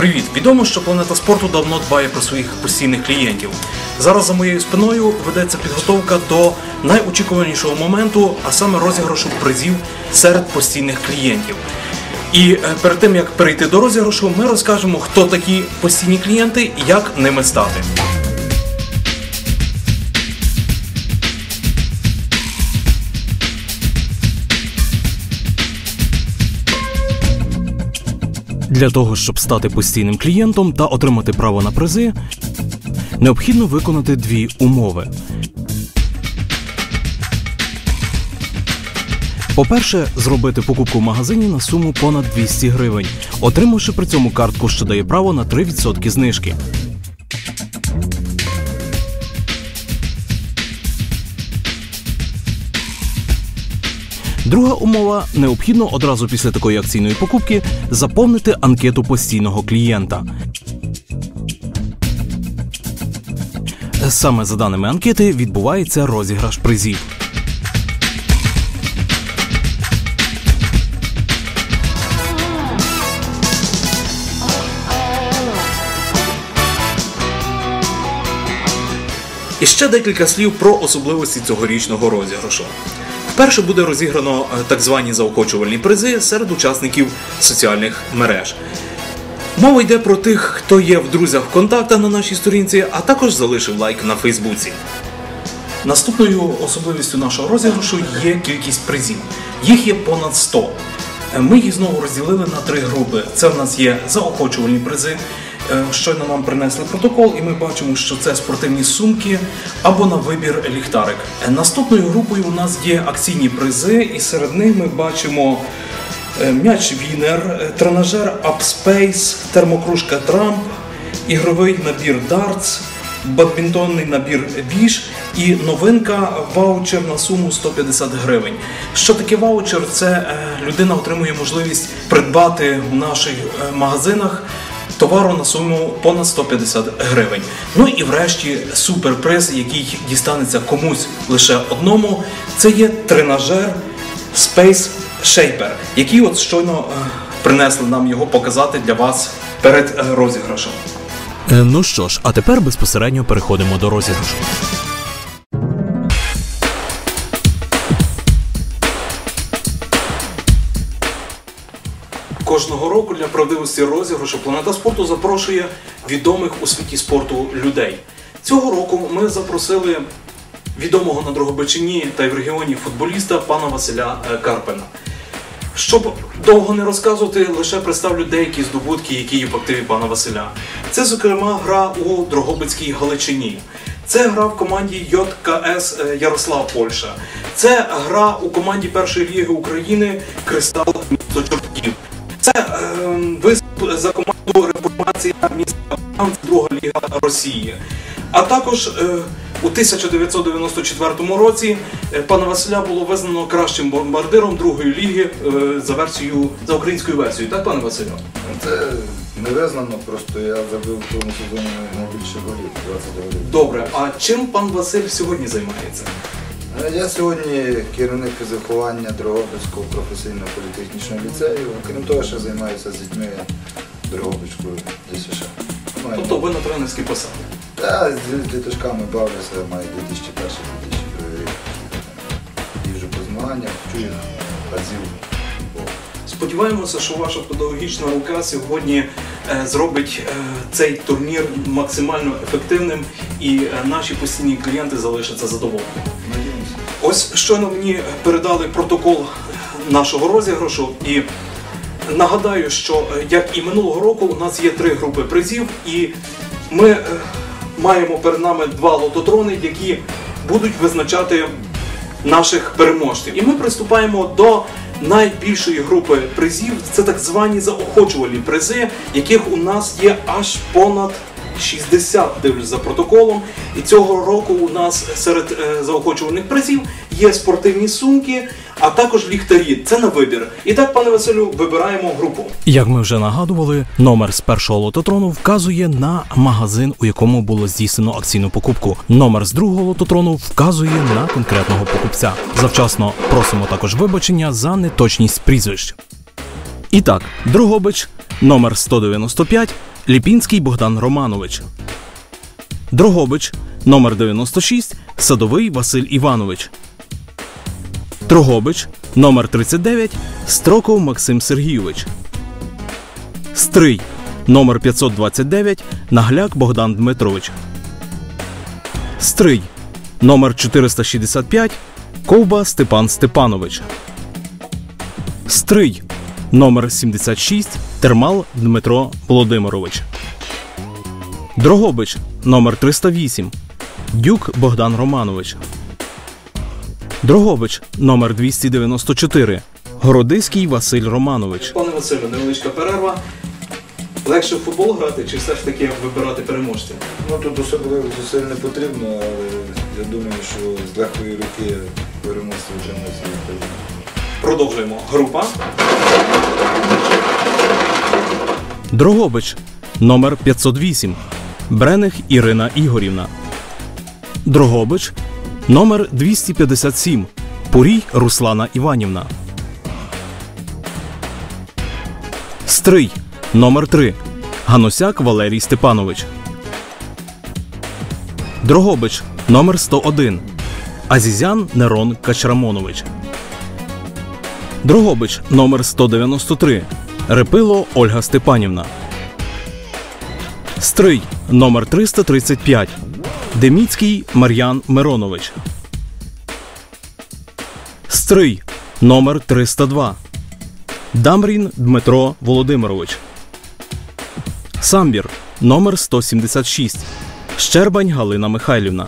Привіт! Відомо, що планета спорту давно дбає про своїх постійних клієнтів. Зараз за моєю спиною ведеться підготовка до найочікуванішого моменту, а саме розіграшу призів серед постійних клієнтів. І е, перед тим як перейти до розіграшу, ми розкажемо, хто такі постійні клієнти і як ними стати. Для того, щоб стати постійним клієнтом та отримати право на призи, необхідно виконати дві умови. По-перше, зробити покупку в магазині на суму понад 200 гривень, отримавши при цьому картку, що дає право на 3% знижки. Друга умова необхідно одразу після такої акційної покупки заповнити анкету постійного клієнта. Саме за даними анкети відбувається розіграш призів. І ще декілька слів про особливості цьогорічного розіграшу. Вперше буде розіграно е, так звані заохочувальні призи серед учасників соціальних мереж. Мова йде про тих, хто є в друзях ВКонтакта на нашій сторінці, а також залишив лайк на Фейсбуці. Наступною особливістю нашого розіграшу є кількість призів. Їх є понад 100. Е, Ми їх знову розділили на три групи. Це в нас є заохочувальні призи. Е, Щойно нам принесли протокол, і ми бачимо, що це спортивні сумки або на вибір ліхтарик. Е, Наступною групою у нас є акційні призи, і серед них ми бачимо е, м'яч Вінер, тренажер Upspace, термокружка Трамп, ігровий набір Darts, бадмінтонний набір Віж і новинка ваучер на суму 150 гривень. Що таке ваучер? Це людина отримує можливість придбати в наших магазинах товару на суму понад 150 гривень. Ну і врешті суперприз, який дістанеться комусь лише одному, це є тренажер Space Shaper, який от щойно е, принесли нам його показати для вас перед е, розіграшем. Ну що ж, а тепер безпосередньо переходимо до розіграшу. Кожного року для правдивості розіграшу планета спорту запрошує відомих у світі спорту людей. Цього року ми запросили відомого на Дрогобичині та й в регіоні футболіста пана Василя е, Карпена. Щоб довго не розказувати, лише представлю деякі здобутки, які є в активі пана Василя. Це, зокрема, гра у Дрогобицькій Галичині. Це гра в команді ЙКС е, Ярослав Польща. Це гра у команді першої ліги України Кристал місто Чортків. Це е, виступ за команду реформація міста друга ліга Росії. А також е, у 1994 році е, пана Василя було визнано кращим бомбардиром другої ліги е, за версією за українською версією. Так, пане Василю? Це не визнано, просто я забив в тому сезоні найбільше голів, 20 голів. Добре, а чим пан Василь сьогодні займається? Е, Я сьогодні керівник фізиховання Дрогобицького професійно-політехнічного ліцею. Крім того, ще займаюся з дітьми Дрогобицькою ДСШ. Тобто ви на тренерській посаді. Та з діточками бавлюся, маю 2001-2002 рік. Їжджу по змаганнях, вчу їх разів. Сподіваємося, що ваша педагогічна рука сьогодні е, зробить е, цей турнір максимально ефективним і наші постійні клієнти залишаться задоволені. Ось щойно мені передали протокол нашого розіграшу і нагадаю, що е, як і минулого року, у нас є три групи призів, і ми е, маємо перед нами два лототрони, які будуть визначати наших переможців. І ми приступаємо до найбільшої групи призів. Це так звані заохочувальні призи, яких у нас є аж понад 60, дивлюсь за протоколом. І цього року у нас серед е, заохочувальних призів є спортивні сумки, а також ліхтарі. Це на вибір. І так, пане Василю, вибираємо групу. Як ми вже нагадували, номер з першого лототрону вказує на магазин, у якому було здійснено акційну покупку. Номер з другого лототрону вказує на конкретного покупця. Завчасно просимо також вибачення за неточність прізвищ. І так, Другобич, номер 195, Ліпінський Богдан Романович. Дрогобич номер 96 Садовий Василь Іванович. Трогобич номер 39 Строков Максим Сергійович. Стрий номер 529 Нагляк Богдан Дмитрович. Стрий номер 465 Ковба Степан Степанович. Стрий номер 76 Термал Дмитро Володимирович. Дрогобич номер 308 Дюк Богдан Романович. Дрогобич номер 294 Городиський Василь Романович. Пане Василю, невеличка перерва. Легше в футбол грати чи все ж таки вибирати переможця? Ну тут особливо зусиль не потрібно, але я думаю, що з легкої руки переможці вже не зробити. Продовжуємо. Група. Дрогобич номер 508 Брених Ірина Ігорівна. Дрогобич номер 257 Пурій Руслана Іванівна. Стрий номер 3 Ганусяк Валерій Степанович. Дрогобич номер 101 Азізян Нерон Качрамонович. Дрогобич номер 193 Репило Ольга Степанівна. Стрий номер 335 Деміцький Мар'ян Миронович. Стрий номер 302 Дамрін Дмитро Володимирович. Самбір номер 176 Щербань Галина Михайлівна.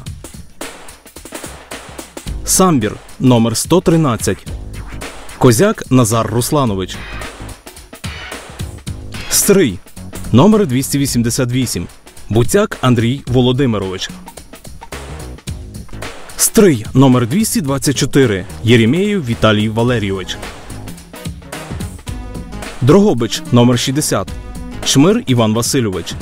Самбір номер 113 Козяк Назар Русланович. Стрий номер 288 Буцяк Андрій Володимирович. Стрий номер 224 Єремєєв Віталій Валерійович. Дрогобич номер 60 Шмир Іван Васильович.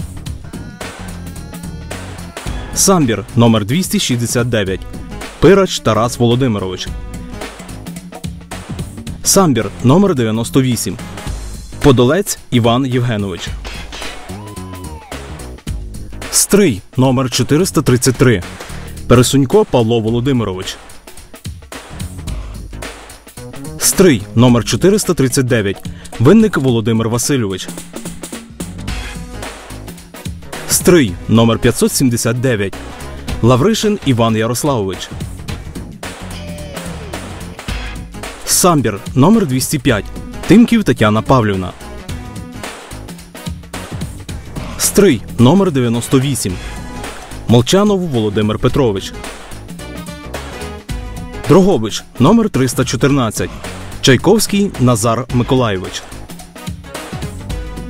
Самбір номер 269 Пирач Тарас Володимирович. Самбір номер 98 Подолець Іван Євгенович. Стрий номер 433 Пересунько Павло Володимирович. Стрий номер 439 Винник Володимир Васильович. Стрий номер 579 Лавришин Іван Ярославович. Самбір номер 205 Тимків Тетяна Павлівна. Стрий номер 98 Молчанов Володимир Петрович. Дрогобич номер 314 Чайковський Назар Миколайович.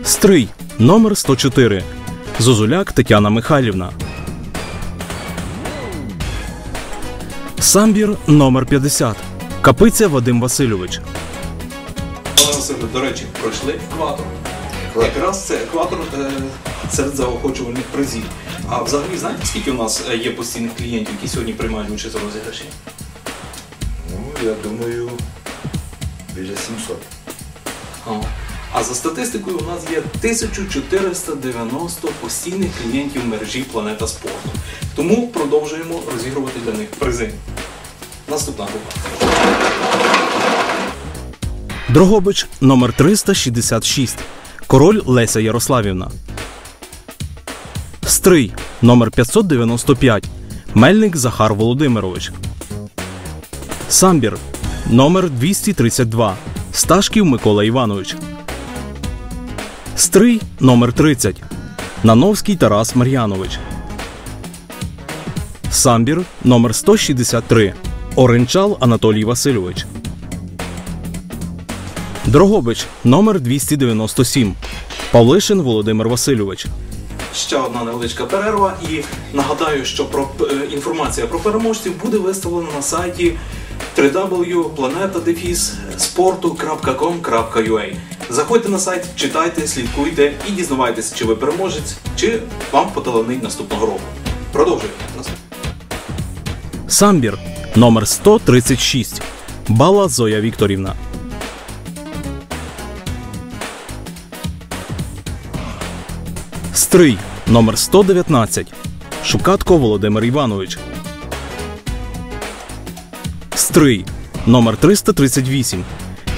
Стрий номер 104 Зозуляк Тетяна Михайлівна. Самбір номер 50 Капиця Вадим Васильович. Пане Василю, до речі, пройшли екватор. Якраз це екватор е, серед заохочувальних призів. А взагалі знаєте, скільки у нас е, є постійних клієнтів, які сьогодні приймають участь у розіграші? Ну, я думаю, біля 700. А. А за статистикою у нас є 1490 постійних клієнтів мережі Планета спорту. Тому продовжуємо розігрувати для них призи. Наступна група. Дрогобич номер 366 Король Леся Ярославівна. Стрий номер 595 Мельник Захар Володимирович. Самбір номер 232 Сташків Микола Іванович. Стрий номер 30 Нановський Тарас Мар'янович. Самбір номер 163 Оренчал Анатолій Васильович. Дрогобич номер 297 Павлишин Володимир Васильович. Ще одна невеличка перерва, і нагадаю, що про е, інформація про переможців буде виставлена на сайті www.planetadefis.sportu.com.ua Заходьте на сайт, читайте, слідкуйте і дізнавайтеся, чи ви переможець, чи вам поталанить наступного року. Продовжуємо. Самбір номер 136 Бала Зоя Вікторівна. Стрий номер 119 Шукатко Володимир Іванович. Стрий номер 338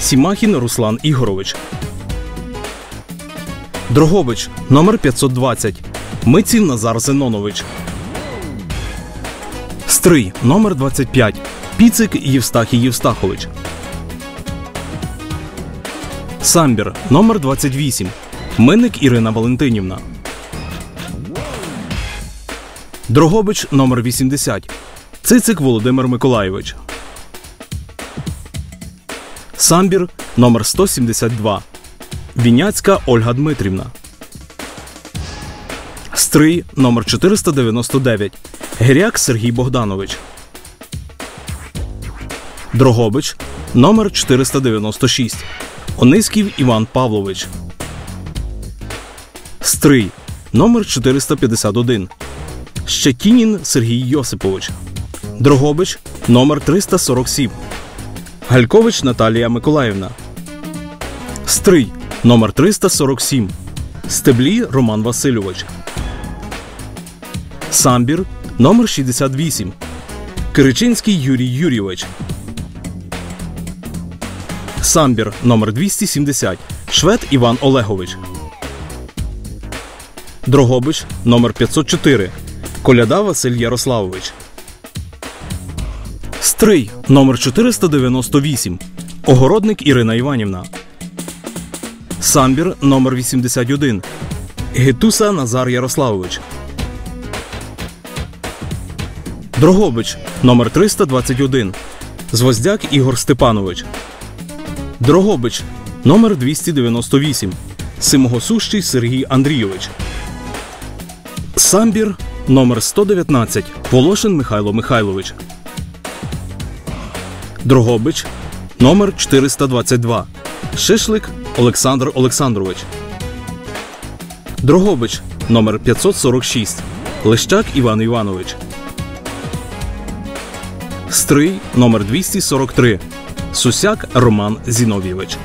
Сімахін Руслан Ігорович. Дрогобич номер 520 Миців Назар Зенонович. Стрий номер 25 Піцик Євстахій Євстахович. Самбір номер 28 Минник Ірина Валентинівна. Дрогобич номер 80 Цицик Володимир Миколайович. Самбір номер 172 Віняцька Ольга Дмитрівна. Стрий номер 499 Гиряк Сергій Богданович. Дрогобич номер 496 Ониськів Іван Павлович. Стрий номер 451 Щетінін Сергій Йосипович. Дрогобич номер 347 Галькович Наталія Миколаївна. Стрий номер 347 Стеблі Роман Васильович. Самбір номер 68 Киричинський Юрій Юрійович. Самбір номер 270 Швед Іван Олегович. Дрогобич номер 504 Коляда Василь Ярославович. Стрий номер 498 Огородник Ірина Іванівна. Самбір номер 81 Гетуса Назар Ярославович. Дрогобич номер 321 Звоздяк Ігор Степанович. Дрогобич номер 298 Симогосущий Сергій Андрійович. Самбір номер 119 Волошин Михайло Михайлович. Дрогобич номер 422 Шишлик Олександр Олександрович. Дрогобич номер 546 Лещак Іван Іванович. Стрий номер 243 Сусяк Роман Зіновійович.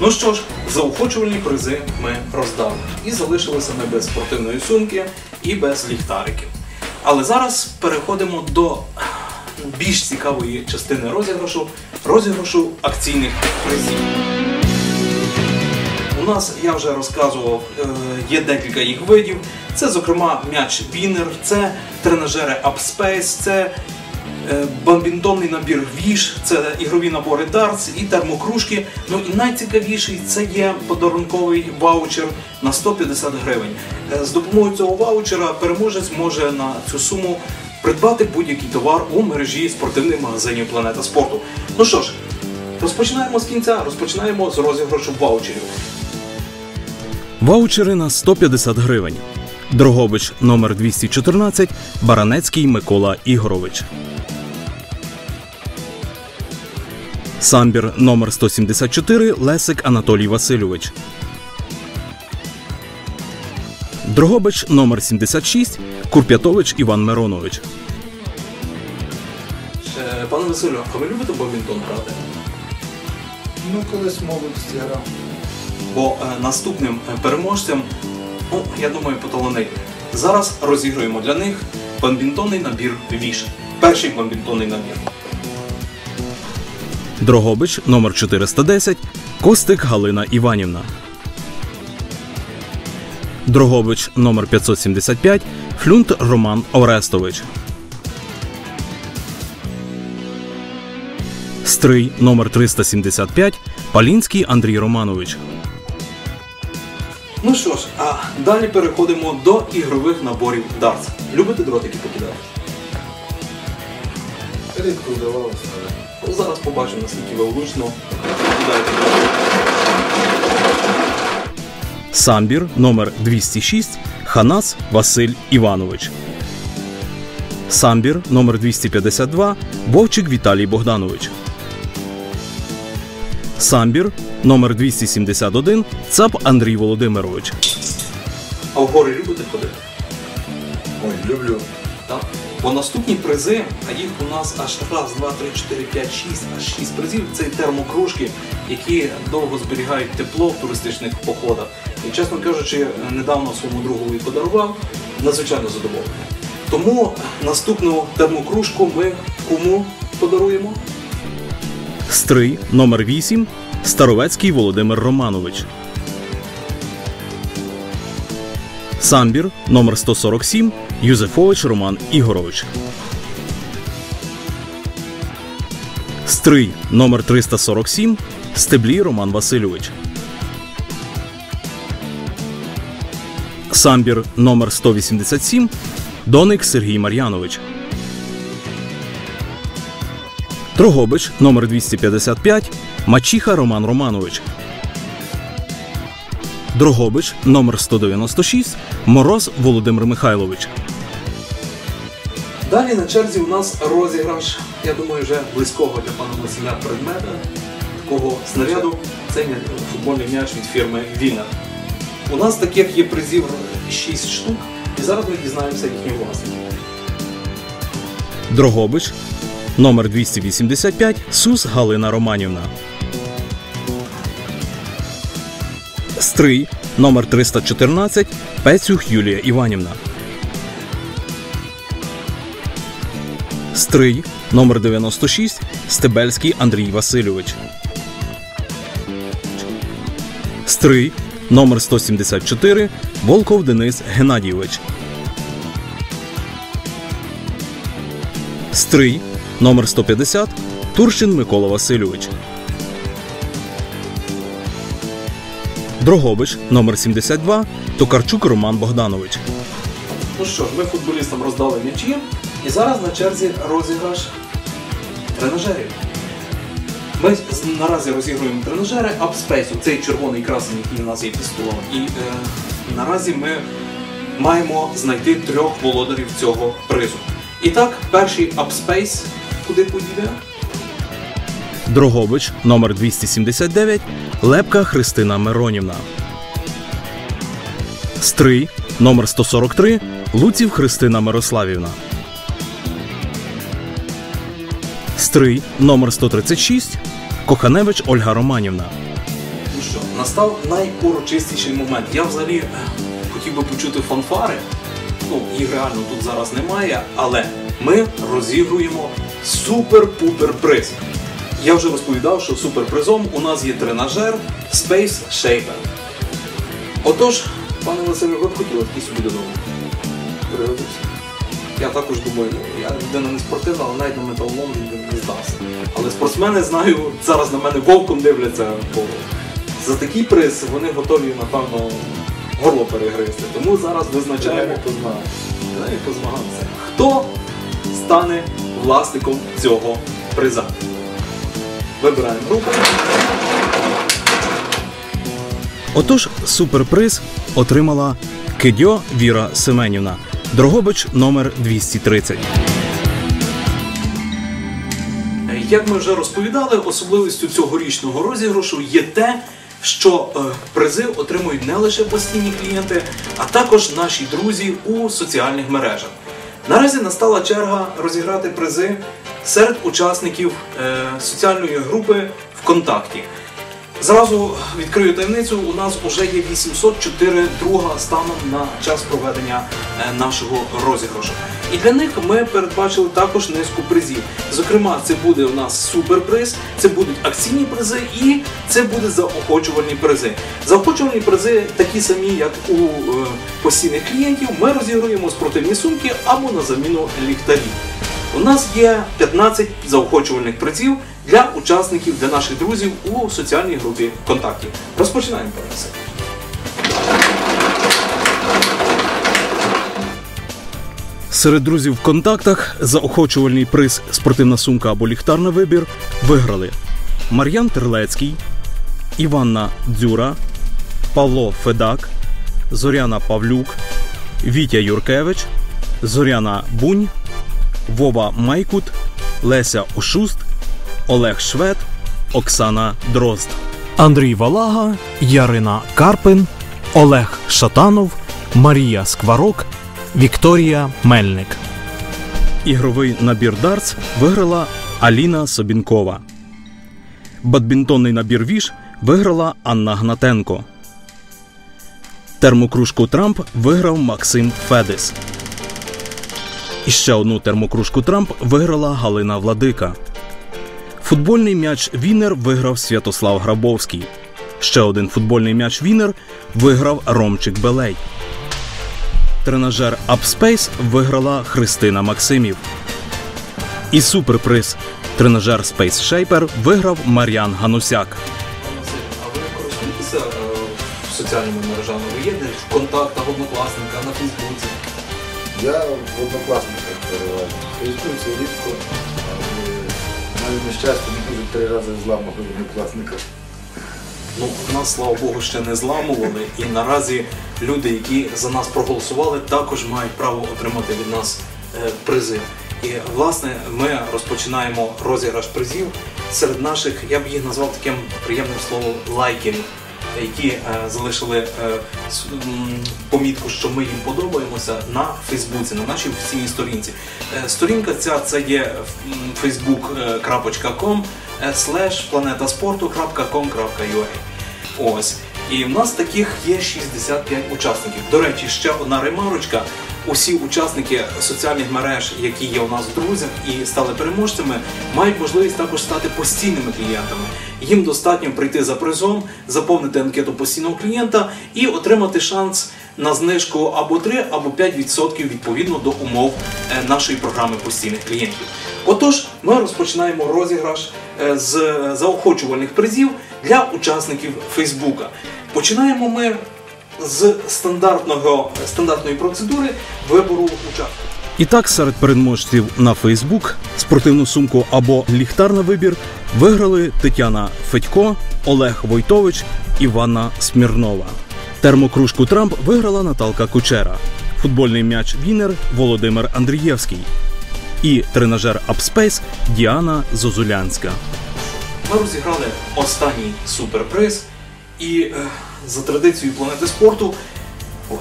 Ну що ж, заохочувальні призи ми роздали. І залишилися ми без спортивної сумки і без ліхтариків. Але зараз переходимо до більш цікавої частини розіграшу розіграшу акційних призів. У нас, я вже розказував, е, є декілька їх видів. Це, зокрема, м'яч Вінер, це тренажери Upspace, це е, бамбінтонний набір Віш, це ігрові набори дартс і термокружки. Ну і найцікавіший це є подарунковий ваучер на 150 гривень. Е, З допомогою цього ваучера переможець може на цю суму придбати будь-який товар у мережі спортивних магазинів Планета спорту. Ну що ж, розпочинаємо з кінця, розпочинаємо з розіграшу ваучерів. Ваучери на 150 гривень. Дрогобич номер 214 Баранецький Микола Ігорович. Самбір номер 174 Лесик Анатолій Васильович. Дрогобич номер 76 Курпятович Іван Миронович. Е, Пане Василю, а ви любите бамбінтон грати? Ну, колись молодості грав. Бо е, наступним е, переможцям, ну, я думаю, поталанить. Зараз розігруємо для них бамбінтонний набір Віш. Перший бамбінтонний набір. Дрогобич номер 410 Костик Галина Іванівна. Дрогобич номер 575 Флюнт Роман Орестович. Стрий номер 375 Палінський Андрій Романович. Ну що ж, а далі переходимо до ігрових наборів дартс. Любите дротики покидати? Рідко вдавалося, але Ну, Зараз побачимо, наскільки ви влучно кидаєте. Самбір номер 206 Ханас Василь Іванович. Самбір номер 252 Вовчик Віталій Богданович. Самбір номер 271 Цап Андрій Володимирович. А в гори любите ходити? ой, люблю. Так. Бо наступні призи, а їх у нас аж раз, два, три, чотири, п'ять, шість, аж шість призів. Це термокружки, які довго зберігають тепло в туристичних походах. І, чесно кажучи, недавно своєму другові подарував надзвичайно задоволений. Тому наступну термокружку ми кому подаруємо? Стрий номер 8 Старовецький Володимир Романович. Самбір номер 147 Юзефович Роман Ігорович. Стрий номер 347 Стеблій Роман Васильович. Самбір номер 187 Доник Сергій Мар'янович. Трогобич номер 255 Мачіха Роман Романович. Дрогобич номер 196 Мороз Володимир Михайлович. Далі на черзі у нас розіграш, я думаю, вже близького для пана Василя предмета, такого снаряду. Це футбольний м'яч від фірми Віна. У нас таких є призів 6 штук, і зараз ми дізнаємося їхній власник. Дрогобич номер 285 Сус Галина Романівна. Стрий номер 314 Пецюх Юлія Іванівна. Стрий номер 96 Стебельський Андрій Васильович. Стрий номер 174 Волков Денис Геннадійович. Стрий номер 150 Турчин Микола Васильович. Дрогобич номер 72 Токарчук Роман Богданович. Ну що ж, ми футболістам роздали м'ячі, і зараз на черзі розіграш тренажерів. Ми наразі розігруємо тренажери Upspace, цей червоний красень, який у нас є під столом. І е, наразі ми маємо знайти трьох володарів цього призу. І так, перший Upspace куди поїде? Дрогобич номер 279 Лепка Христина Миронівна. Стрий номер 143 Луців Христина Мирославівна. Стрий номер 136 Коханевич Ольга Романівна. Ну що, настав найурочистіший момент. Я взагалі е, хотів би почути фанфари. Ну, їх реально тут зараз немає, але ми розігруємо супер-пупер приз. Я вже розповідав, що суперпризом у нас є тренажер Space Shaper. Отож, пане Василю, ви б хотіли такий собі додому? Пригодився. Я також думаю, я людина не спортивна, але навіть на металолом він не здався. Але спортсмени знаю, зараз на мене вовком дивляться, бо за такий приз вони готові, напевно, горло перегризти. Тому зараз визначаємо позмагатися. Хто стане власником цього приза? Вибираємо групу. Отож, суперприз отримала Кидьо Віра Семенівна. Дрогобич номер 230. Як ми вже розповідали, особливістю цьогорічного розіграшу є те, що е, призи отримують не лише постійні клієнти, а також наші друзі у соціальних мережах. Наразі настала черга розіграти призи серед учасників е, соціальної групи ВКонтакті. Зразу відкрию таємницю. У нас вже є 804 друга станом на час проведення е, нашого розіграшу. І для них ми передбачили також низку призів. Зокрема, це буде у нас суперприз, це будуть акційні призи і це буде заохочувальні призи. Заохочувальні призи такі самі, як у е, постійних клієнтів. Ми розігруємо спортивні сумки або на заміну ліхтарів. У нас є 15 заохочувальних призів для учасників, для наших друзів у соціальній групі ВКонтакті. Розпочинаємо Василь. Серед друзів в контактах заохочувальний приз спортивна сумка або ліхтар на вибір виграли Мар'ян Терлецький, Іванна Дзюра, Павло Федак, Зоряна Павлюк, Вітя Юркевич, Зоряна Бунь, Вова Майкут, Леся Ошуст, Олег Швед, Оксана Дрозд. Андрій Валага, Ярина Карпин, Олег Шатанов, Марія Скварок, Вікторія Мельник. Ігровий набір дартс виграла Аліна Собінкова. Бадмінтонний набір віж виграла Анна Гнатенко. Термокружку Трамп виграв Максим Федис. І ще одну термокружку Трамп виграла Галина Владика. Футбольний м'яч Вінер виграв Святослав Грабовський. Ще один футбольний м'яч Вінер виграв Ромчик Белей. Тренажер Upspace виграла Христина Максимів. І суперприз тренажер Space Shaper виграв Мар'ян Ганусяк. А ви користуєтеся е, соціальними мережами? Ви є десь в контактах, в однокласниках, на Фейсбуці? Я в однокласниках переважно. В Фейсбуці рідко, навіть нещастя не дуже три рази зламав однокласника. Ну, нас, слава Богу, ще не зламували, і наразі люди, які за нас проголосували, також мають право отримати від нас е, призи. І власне ми розпочинаємо розіграш призів серед наших, я б їх назвав таким приємним словом лайкерів, які е, залишили е, помітку, що ми їм подобаємося на Фейсбуці, на нашій офіційній сторінці. Е, Сторінка ця це є facebook.com slash planetasportu.com.ua Ось. І в нас таких є 65 учасників. До речі, ще одна ремарочка. Усі учасники соціальних мереж, які є у нас в друзях і стали переможцями, мають можливість також стати постійними клієнтами. Їм достатньо прийти за призом, заповнити анкету постійного клієнта і отримати шанс на знижку або 3, або 5% відповідно до умов е, нашої програми постійних клієнтів. Отож, ми розпочинаємо розіграш е, з заохочувальних призів для учасників Фейсбука. Починаємо ми з стандартного, стандартної процедури вибору учасників. І так, серед переможців на Фейсбук спортивну сумку або ліхтар на вибір виграли Тетяна Федько, Олег Войтович, Іванна Смірнова. Термокружку Трамп виграла Наталка Кучера, футбольний м'яч Вінер Володимир Андрієвський і тренажер Upspace Діана Зозулянська. Ми розіграли останній суперприз, і е, за традицією планети спорту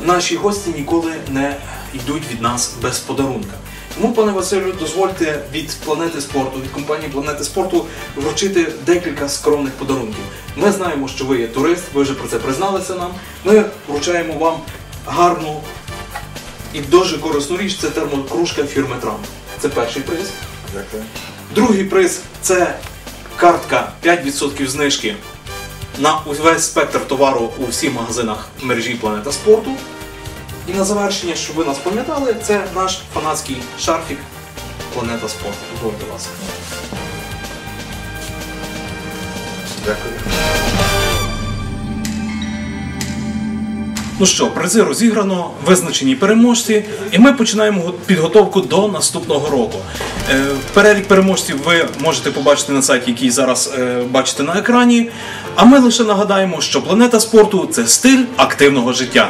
наші гості ніколи не йдуть від нас без подарунка. Тому, пане Василю, дозвольте від планети спорту, від компанії Планети спорту вручити декілька скромних подарунків. Ми знаємо, що ви є турист, ви вже про це призналися нам. Ми вручаємо вам гарну і дуже корисну річ це термокружка фірми Трамп. Це перший приз. Дякую. Другий приз це картка 5% знижки на увесь спектр товару у всіх магазинах мережі Планета спорту. І на завершення, щоб ви нас пам'ятали, це наш фанатський шарфік Планета спорту. Дозвольте вас. Дякую. Ну що, призи розіграно, визначені переможці, і ми починаємо підготовку до наступного року. Е, перелік переможців ви можете побачити на сайті, який зараз е, бачите на екрані. А ми лише нагадаємо, що планета спорту це стиль активного життя.